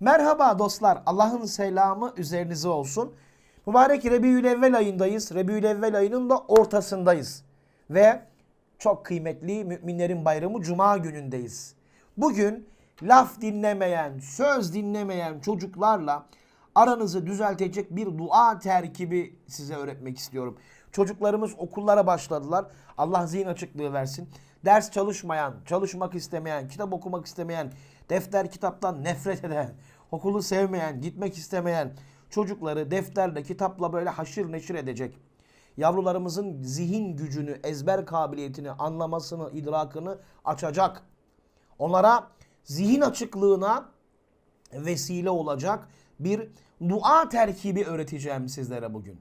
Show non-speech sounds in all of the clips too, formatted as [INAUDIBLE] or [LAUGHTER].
Merhaba dostlar. Allah'ın selamı üzerinize olsun. Mübarek Rebiülevvel ayındayız. Rebiülevvel ayının da ortasındayız. Ve çok kıymetli müminlerin bayramı Cuma günündeyiz. Bugün laf dinlemeyen, söz dinlemeyen çocuklarla aranızı düzeltecek bir dua terkibi size öğretmek istiyorum. Çocuklarımız okullara başladılar. Allah zihin açıklığı versin. Ders çalışmayan, çalışmak istemeyen, kitap okumak istemeyen, defter kitaptan nefret eden, okulu sevmeyen, gitmek istemeyen çocukları defterle, kitapla böyle haşır neşir edecek. Yavrularımızın zihin gücünü, ezber kabiliyetini, anlamasını, idrakını açacak. Onlara zihin açıklığına vesile olacak bir dua terkibi öğreteceğim sizlere bugün.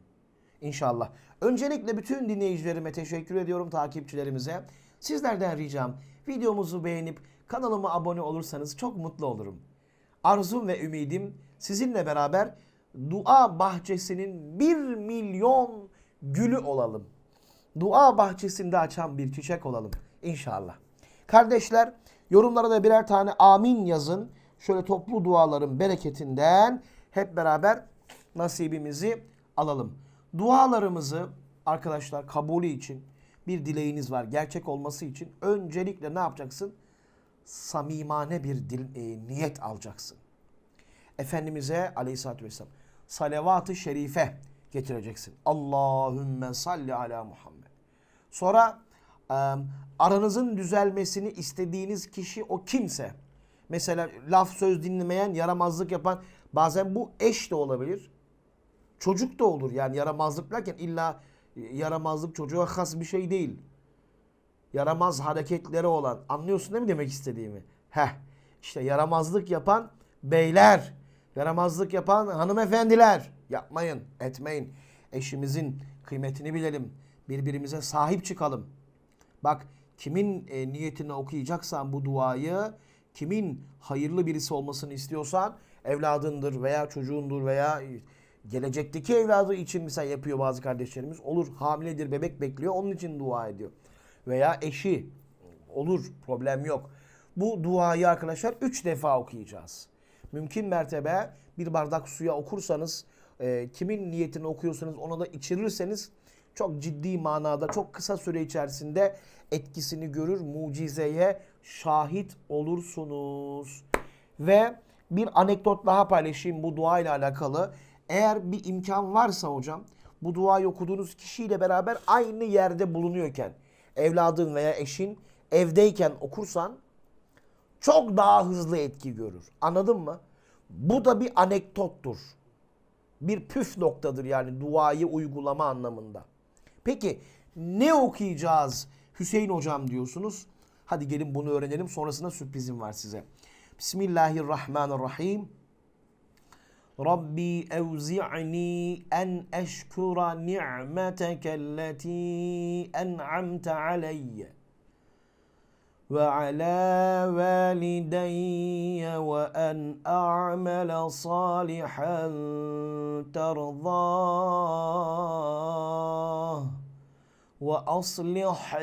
İnşallah. Öncelikle bütün dinleyicilerime teşekkür ediyorum, takipçilerimize. Sizlerden ricam videomuzu beğenip kanalıma abone olursanız çok mutlu olurum. Arzum ve ümidim sizinle beraber dua bahçesinin bir milyon gülü olalım. Dua bahçesinde açan bir çiçek olalım inşallah. Kardeşler yorumlara da birer tane amin yazın. Şöyle toplu duaların bereketinden hep beraber nasibimizi alalım. Dualarımızı arkadaşlar kabulü için bir dileğiniz var. Gerçek olması için öncelikle ne yapacaksın? Samimane bir dil, e, niyet alacaksın. Efendimiz'e aleyhissalatü vesselam salavat-ı şerife getireceksin. Allahümme salli ala Muhammed. Sonra e, aranızın düzelmesini istediğiniz kişi o kimse. Mesela laf söz dinlemeyen, yaramazlık yapan bazen bu eş de olabilir. Çocuk da olur yani yaramazlık derken illa yaramazlık çocuğa has bir şey değil. Yaramaz hareketleri olan anlıyorsun değil mi demek istediğimi? Heh işte yaramazlık yapan beyler, yaramazlık yapan hanımefendiler yapmayın, etmeyin. Eşimizin kıymetini bilelim. Birbirimize sahip çıkalım. Bak kimin e, niyetini okuyacaksan bu duayı, kimin hayırlı birisi olmasını istiyorsan evladındır veya çocuğundur veya gelecekteki evladı için mesela yapıyor bazı kardeşlerimiz. Olur hamiledir bebek bekliyor onun için dua ediyor. Veya eşi olur problem yok. Bu duayı arkadaşlar 3 defa okuyacağız. Mümkün mertebe bir bardak suya okursanız e, kimin niyetini okuyorsanız ona da içirirseniz çok ciddi manada çok kısa süre içerisinde etkisini görür, mucizeye şahit olursunuz. Ve bir anekdot daha paylaşayım bu dua ile alakalı. Eğer bir imkan varsa hocam bu duayı okuduğunuz kişiyle beraber aynı yerde bulunuyorken evladın veya eşin evdeyken okursan çok daha hızlı etki görür. Anladın mı? Bu da bir anekdottur. Bir püf noktadır yani duayı uygulama anlamında. Peki ne okuyacağız Hüseyin hocam diyorsunuz. Hadi gelin bunu öğrenelim sonrasında sürprizim var size. Bismillahirrahmanirrahim. Rabbi evzi'ni en eşkura ni'meteke alleti en'amte aleyye ve ala valideyye ve en a'mele salihan terdah ve aslih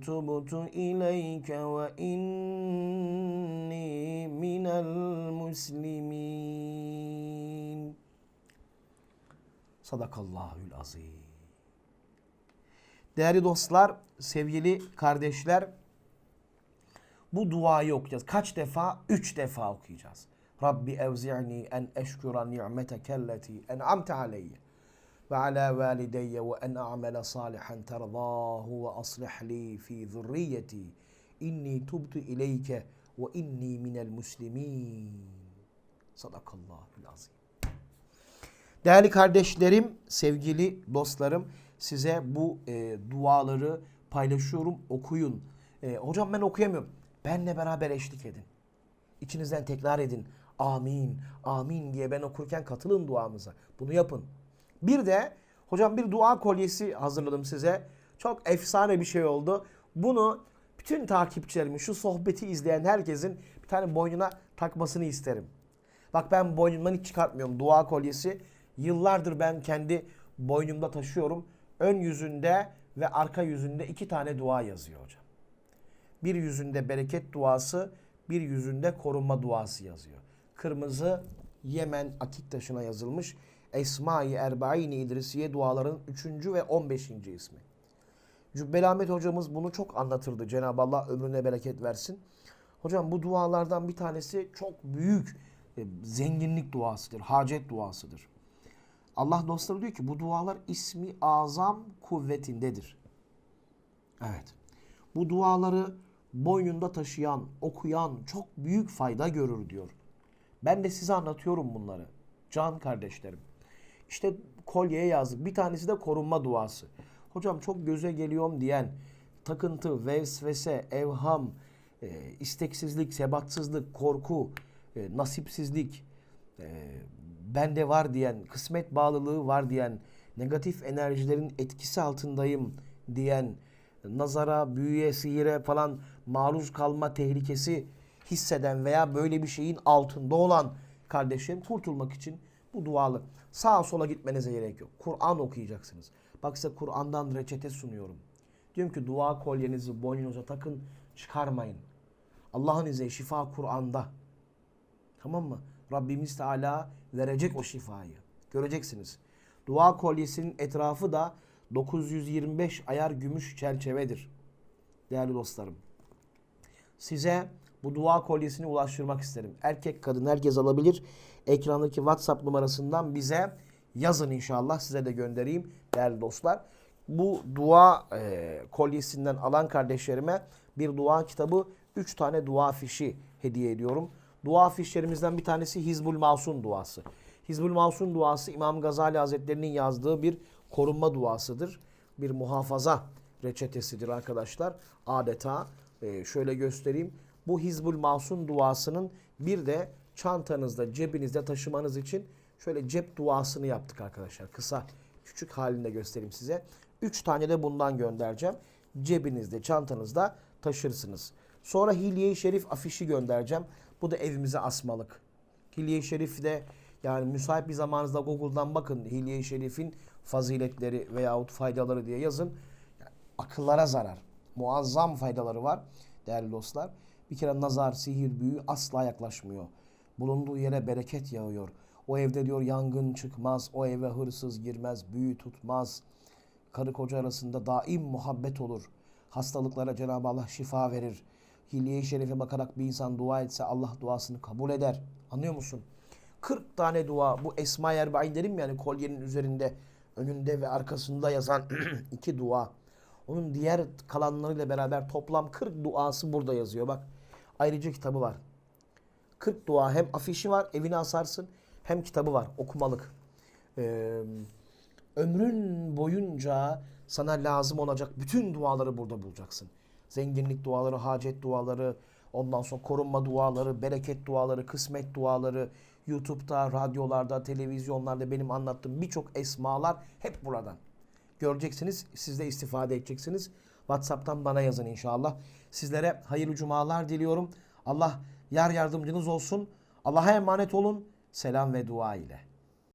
tubtu ileyke ve inni minel muslimin. Sadakallahül azim. Değerli dostlar, sevgili kardeşler, bu duayı okuyacağız. Kaç defa? Üç defa okuyacağız. Rabbi evzi'ni en eşkura ni'metekelleti en'amte aleyye ve ala valideyye ve en a'mele salihan terdahu ve aslih li fi zurriyeti inni tubtu ileyke ve inni minel muslimin. Sadakallahul azim. Değerli kardeşlerim, sevgili dostlarım, size bu e, duaları paylaşıyorum, okuyun. E, hocam ben okuyamıyorum. Benle beraber eşlik edin. İçinizden tekrar edin. Amin, amin diye ben okurken katılın duamıza. Bunu yapın. Bir de hocam bir dua kolyesi hazırladım size. Çok efsane bir şey oldu. Bunu bütün takipçilerimin, şu sohbeti izleyen herkesin bir tane boynuna takmasını isterim. Bak ben boynumdan hiç çıkartmıyorum dua kolyesi. Yıllardır ben kendi boynumda taşıyorum. Ön yüzünde ve arka yüzünde iki tane dua yazıyor hocam. Bir yüzünde bereket duası, bir yüzünde korunma duası yazıyor. Kırmızı Yemen akik taşına yazılmış Esma-i Erbain-i İdrisiye duaların 3. ve 15. ismi. Cübbeli Ahmet hocamız bunu çok anlatırdı. Cenab-ı Allah ömrüne bereket versin. Hocam bu dualardan bir tanesi çok büyük e, zenginlik duasıdır, hacet duasıdır. Allah dostları diyor ki bu dualar ismi azam kuvvetindedir. Evet. Bu duaları boynunda taşıyan, okuyan çok büyük fayda görür diyor. Ben de size anlatıyorum bunları. Can kardeşlerim. İşte kolyeye yazdık. Bir tanesi de korunma duası. Hocam çok göze geliyorum diyen takıntı, vesvese, evham, e, isteksizlik, sebatsızlık, korku, e, nasipsizlik, e, bende var diyen, kısmet bağlılığı var diyen, negatif enerjilerin etkisi altındayım diyen, nazara, büyüye, sihire falan maruz kalma tehlikesi hisseden veya böyle bir şeyin altında olan kardeşlerim kurtulmak için bu dualı. Sağa sola gitmenize gerek yok. Kur'an okuyacaksınız. Bak size Kur'an'dan reçete sunuyorum. Diyorum ki dua kolyenizi boynunuza takın, çıkarmayın. Allah'ın izniyle şifa Kur'an'da. Tamam mı? Rabbimiz Teala verecek o şifayı. Göreceksiniz. Dua kolyesinin etrafı da 925 ayar gümüş çerçevedir. Değerli dostlarım. Size bu dua kolyesini ulaştırmak isterim. Erkek kadın herkes alabilir. Ekrandaki WhatsApp numarasından bize yazın inşallah. Size de göndereyim değerli dostlar. Bu dua e, kolyesinden alan kardeşlerime bir dua kitabı, 3 tane dua fişi hediye ediyorum. Dua fişlerimizden bir tanesi Hizbul Masun duası. Hizbul Masun duası İmam Gazali Hazretleri'nin yazdığı bir korunma duasıdır. Bir muhafaza reçetesidir arkadaşlar. Adeta e, şöyle göstereyim. Bu Hizbul Masun duasının bir de çantanızda, cebinizde taşımanız için şöyle cep duasını yaptık arkadaşlar. Kısa, küçük halinde göstereyim size. Üç tane de bundan göndereceğim. Cebinizde, çantanızda taşırsınız. Sonra Hilye-i Şerif afişi göndereceğim. Bu da evimize asmalık. Hilye-i Şerif de yani müsait bir zamanınızda Google'dan bakın Hilye-i Şerif'in faziletleri veyahut faydaları diye yazın. Yani akıllara zarar. Muazzam faydaları var değerli dostlar. Bir kere nazar, sihir, büyü asla yaklaşmıyor. Bulunduğu yere bereket yağıyor. O evde diyor yangın çıkmaz, o eve hırsız girmez, büyü tutmaz. Karı koca arasında daim muhabbet olur. Hastalıklara Cenab-ı Allah şifa verir. Hilye-i Şerif'e bakarak bir insan dua etse Allah duasını kabul eder. Anlıyor musun? 40 tane dua bu Esma-i Erbain derim yani kolyenin üzerinde önünde ve arkasında yazan [CLEARS THROAT] iki dua. Onun diğer kalanlarıyla beraber toplam 40 duası burada yazıyor bak. Ayrıca kitabı var. 40 dua hem afişi var evine asarsın hem kitabı var okumalık. Ee, ömrün boyunca sana lazım olacak bütün duaları burada bulacaksın. Zenginlik duaları, hacet duaları, ondan sonra korunma duaları, bereket duaları, kısmet duaları, YouTube'da, radyolarda, televizyonlarda benim anlattığım birçok esmalar hep buradan. Göreceksiniz, siz de istifade edeceksiniz. WhatsApp'tan bana yazın inşallah. Sizlere hayırlı cumalar diliyorum. Allah yar yardımcınız olsun. Allah'a emanet olun. Selam ve dua ile.